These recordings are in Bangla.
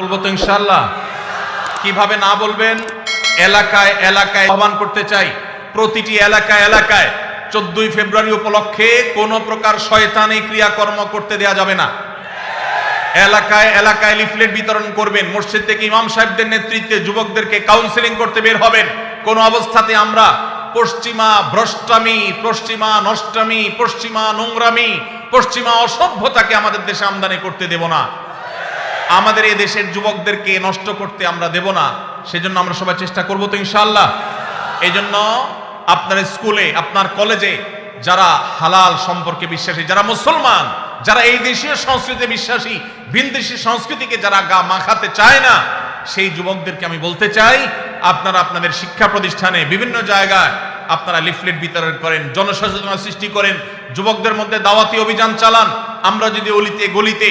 বলব তো ইনশাল্লাহ কীভাবে না বলবেন? এলাকায় এলাকায় আহ্বান করতে চাই। প্রতিটি এলাকায় এলাকায়। চোদ্দই ফেব্রুয়ারি উপলক্ষে কোন প্রকার শয়তানি ক্রিয়াকর্ম করতে দেয়া যাবে না। এলাকায় এলাকায় লিফলেট বিতরণ করবেন। মসজিদ থেকে ইমাম সাহেবদের নেতৃত্বে যুবকদেরকে কাউন্সিলিং করতে বের হবেন। কোন অবস্থাতে আমরা পশ্চিমা ভ্রষ্টামি, পশ্চিমা নষ্টামি, পশ্চিমা নোংরামি, পশ্চিমা অসভ্যতাকে আমাদের দেশে আমদানি করতে দেব না। আমাদের এই দেশের যুবকদেরকে নষ্ট করতে আমরা দেব না, সেজন্য আমরা সবাই চেষ্টা করব তো ইনশাআল্লাহ। এই জন্য আপনার স্কুলে, আপনার কলেজে যারা হালাল সম্পর্কে বিশ্বাসী, যারা মুসলমান, যারা এই দেশীয় সংস্কৃতিতে বিশ্বাসী ভিনদেশী সংস্কৃতিকে যারা গা মাখাতে চায় না, সেই যুবকদেরকে আমি বলতে চাই, আপনারা আপনাদের শিক্ষা প্রতিষ্ঠানে বিভিন্ন জায়গায় আপনারা লিফলেট বিতরণ করেন, জনসচেতনতা সৃষ্টি করেন, যুবকদের মধ্যে দাওয়াতি অভিযান চালান। আমরা যদি অলিতে, গলিতে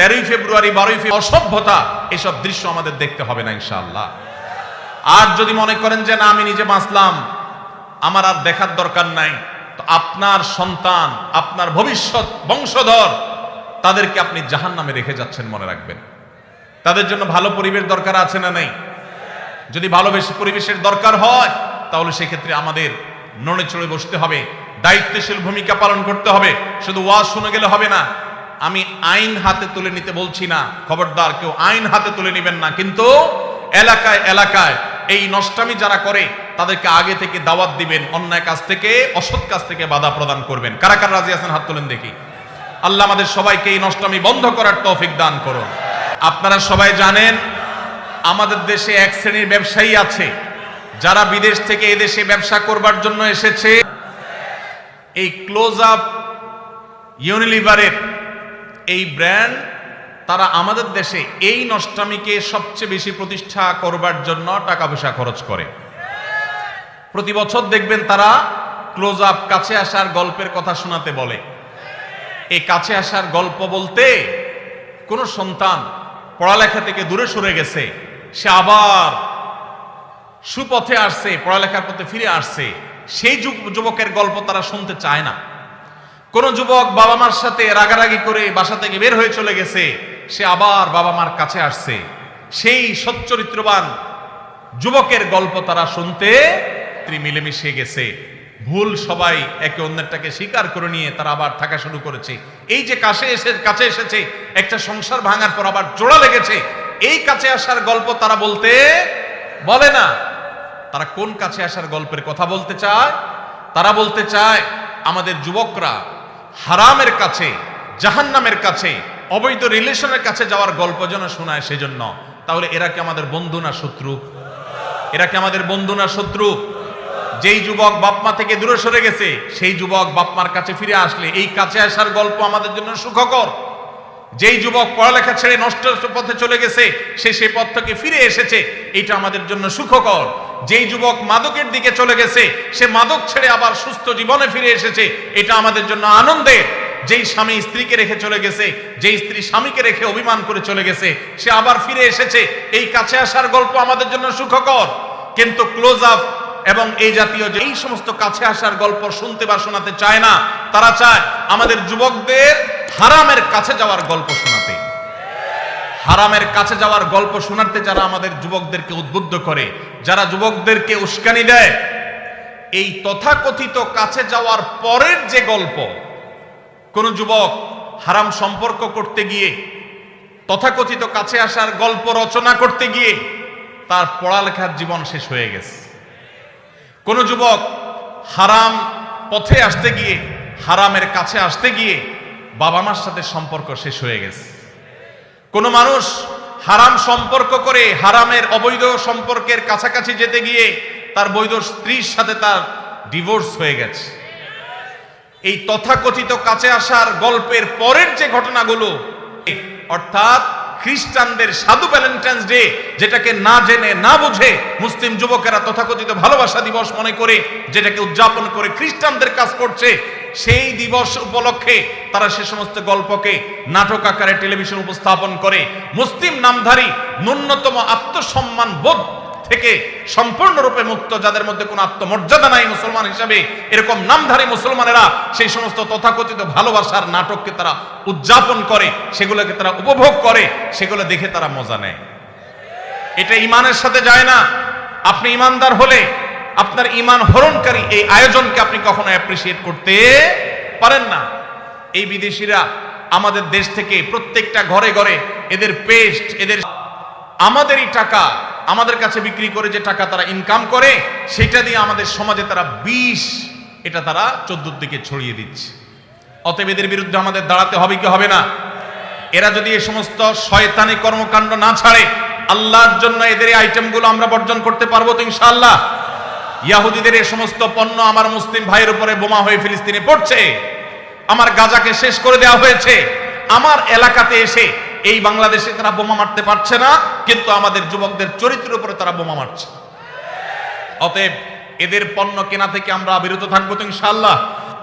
তেরোই ফেব্রুয়ারি, বারোই ফেব্রুয়ারি, অসভ্যতা, এসব দৃশ্য আমাদের দেখতে হবে না, ইনশাআল্লাহ। আর যদি মনে করেন যে না, আমি নিজে বাঁচলাম, আমার আর দেখার দরকার নাই, তো আপনার সন্তান, আপনার ভবিষ্যৎ বংশধর, তাদেরকে আপনি জাহান নামে রেখে যাচ্ছেন মনে রাখবেন। তাদের জন্য ভালো পরিবেশ দরকার আছে না নেই? যদি ভালোবেসে পরিবেশের দরকার হয়, তাহলে সেক্ষেত্রে আমাদের নড়ে চড়ে বসতে হবে, দায়িত্বশীল ভূমিকা পালন করতে হবে, শুধু ওয়াজ শুনে গেলে হবে না আমি আইন হাতে তুলে নিতে বলছি না, খবরদার, কেউ আইন হাতে তুলে নেবেন না। কিন্তু এলাকায় এলাকায় এই নষ্টামি যারা করে, তাদেরকে আগে থেকে দাওয়াত দিবেন, অন্যায় কাজ থেকে, অসৎ কাজ থেকে বাধা প্রদান করবেন। কারা কারা রাজি আছেন? হাত তোলেন দেখি। আল্লাহ আমাদের সবাইকে এই নষ্টামি বন্ধ করার তৌফিক দান করুন। আপনারা সবাই জানেন, আমাদের দেশে এক শ্রেণির ব্যবসায়ী আছে, যারা বিদেশ থেকে এদেশে ব্যবসা করবার জন্য এসেছে। এই ক্লোজ আপ, ইউনিলিভারের এই ব্র্যান্ড তারা আমাদের দেশে এই নষ্টামিকে সবচেয়ে বেশি প্রতিষ্ঠা করবার জন্য টাকা পয়সা খরচ করে। প্রতি বছর দেখবেন তারা ক্লোজ আপ কাছে আসার গল্পের কথা শোনাতে বলে। এই কাছে আসার গল্প বলতে কোন সন্তান পড়ালেখা থেকে দূরে সরে গেছে, সে আবার সুপথে আসছে, পড়ালেখার পথে ফিরে আসছে, সেই যুব- যুবকের গল্প তারা শুনতে চায় না। কোন যুবক বাবা মার সাথে রাগারাগি করে বাসা থেকে বের হয়ে চলে গেছে, সে আবার বাবা মার কাছে আসছে। সেই সচ্চরিত্রবান যুবকের গল্প তারা শুনতে মিলেমিশে গেছে। ভুল সবাই একে অন্যেরটাকে স্বীকার করে নিয়ে তারা আবার থাকা শুরু করেছে। এই যে কাছে এসে, কাছে এসেছে, একটা সংসার ভাঙার পর আবার জোড়া লেগেছে। এই কাছে আসার গল্প তারা বলতে বলে না। তারা কোন কাছে আসার গল্পের কথা বলতে চায়? তারা বলতে চায়, আমাদের যুবকরা হারামের কাছে, জাহান্নামের কাছে, অবৈধ রিলেশনের কাছে যাওয়ার গল্প যেন শোনায় সেজন্য। তাহলে এরা কি আমাদের বন্ধু না শত্রু? এরা কি আমাদের বন্ধু না শত্রু? যেই যুবক বাপমা থেকে দূরে সরে গেছে, সেই যুবক বাপমার কাছে ফিরে আসলে এই কাছে আসার গল্প আমাদের জন্য সুখকর। যেই যুবক পড়ালেখা ছেড়ে নষ্ট পথে চলে গেছে, সে সেই পথ থেকে ফিরে এসেছে। এটা আমাদের জন্য সুখকর। যেই যুবক মাদকের দিকে চলে গেছে, সে মাদক ছেড়ে আবার সুস্থ জীবনে ফিরে এসেছে। এটা আমাদের জন্য আনন্দের। যেই স্বামী স্ত্রীকে রেখে চলে গেছে, যেই স্ত্রী স্বামীকে রেখে অভিমান করে চলে গেছে, সে আবার ফিরে এসেছে। এই কাছে আসার গল্প আমাদের জন্য সুখকর। কিন্তু ক্লোজ আপ এবং এই জাতীয় যে এই সমস্ত কাছে আসার গল্প শুনতে বা শোনাতে চায় না, তারা চায় আমাদের যুবকদের হারামের কাছে যাওয়ার গল্প শোনাতে। হারামের কাছে যাওয়ার গল্প শোনাতে যারা আমাদের যুবকদেরকে উদ্বুদ্ধ করে, যারা যুবকদেরকে উস্কানি দেয়, এই তথাকথিত কাছে যাওয়ার পরের যে গল্প, কোন যুবক হারাম সম্পর্ক করতে গিয়ে, তথাকথিত কাছে আসার গল্প রচনা করতে গিয়ে, তার পড়ালেখার জীবন শেষ হয়ে গেছে। কোন যুবক হারাম পথে আসতে গিয়ে, হারামের কাছে আসতে গিয়ে বাবা মার সাথে সম্পর্ক শেষ হয়ে গেছে। কোন মানুষ হারাম সম্পর্ক করে হারামের অবৈধ সম্পর্কের কাছাকাছি যেতে গিয়ে তার বৈধ স্ত্রীর সাথে তার ডিভোর্স হয়ে গেছে। এই তথাকথিত কাছে আসার গল্পের পরের যে ঘটনাগুলো, অর্থাৎ খ্রিস্টানদের সাধু ভ্যালেন্টাইন্স ডে, যেটাকে না জেনে, না বুঝে মুসলিম যুবকেরা তথাকথিত ভালোবাসা দিবস মনে করে, যেটাকে উদযাপন করে খ্রিস্টানদের কাজ করছে, সেই দিবস উপলক্ষে তারা সে সমস্ত গল্পকে নাটক আকারে টেলিভিশন উপস্থাপন করে। মুসলিম নামধারী ন্যূনতম আত্মসম্মান বোধ থেকে সম্পূর্ণরূপে মুক্ত, যাদের মধ্যে কোনো আত্মমর্যাদা নাই মুসলমান হিসাবে, এরকম নামধারী মুসলমানেরা সেই সমস্ত তথাকথিত ভালোবাসার নাটককে তারা উদযাপন করে, সেগুলোকে তারা উপভোগ করে, সেগুলো দেখে তারা মজা নেয়। এটা ইমানের সাথে যায় না। আপনি ইমানদার হলে আপনার ইমান হরণকারী এই আয়োজনকে আপনি কখনো অ্যাপ্রিসিয়েট করতে পারেন না। এই বিদেশিরা আমাদের দেশ থেকে প্রত্যেকটা ঘরে ঘরে এদের পেস্ট এদের আমাদেরই টাকা আমাদের কাছে বিক্রি করে যে টাকা তারা ইনকাম করে, সেটা দিয়ে আমাদের সমাজে তারা বিষ, এটা তারা চোদ্দোর দিকে ছড়িয়ে দিচ্ছে। অতএব এদের বিরুদ্ধে আমাদের দাঁড়াতে হবে কি হবে না? এরা যদি এই সমস্ত শয়তানি কর্মকাণ্ড না ছাড়ে, আল্লাহর জন্য এদের এই আইটেমগুলো আমরা বর্জন করতে পারব তো ইনশাআল্লাহ। ইয়াহুদিদের এই সমস্ত পণ্য আমার মুসলিম ভাইয়ের উপরে বোমা হয়ে ফিলিস্তিনে পড়ছে। আমার গাজাকে শেষ করে দেওয়া হয়েছে। আমার এলাকাতে এসে এই বাংলাদেশে তারা বোমা মারতে পারছে না, কিন্তু আমাদের যুবকদের চরিত্রের উপরে তারা বোমা মারছে। অতএব এদের পণ্য কেনা থেকে আমরা বিরত থাকব তো ইনশাআল্লাহ।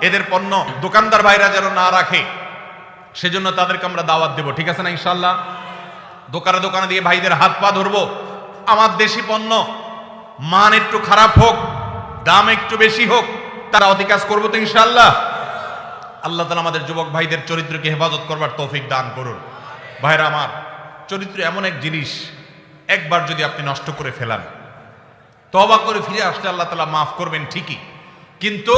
এদের পণ্য দোকানদার ভাইরা যেন না রাখে, সেজন্য তাদেরকে আমরা দাওয়াত দেব। ঠিক আছে না ইনশাআল্লাহ? দোকানে দোকানে দিয়ে ভাইদের হাত পা ধরবো। আমার দেশি পণ্য, মান একটু খারাপ হোক, দাম একটু বেশি হোক, তারা অধিকাজ করব তো ইনশাআল্লাহ। আল্লাহ তালা আমাদের যুবক ভাইদের চরিত্রকে হেফাজত করবার তৌফিক দান করুন। ভাইরা আমার, চরিত্র এমন এক জিনিস, একবার যদি আপনি নষ্ট করে ফেলান তবা করে ফিরে আসলে আল্লাহ তালা মাফ করবেন ঠিকই, কিন্তু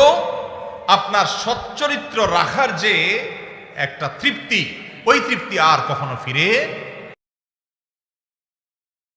আপনার সচ্চরিত্র রাখার যে একটা তৃপ্তি, ওই তৃপ্তি আর কখনো ফিরে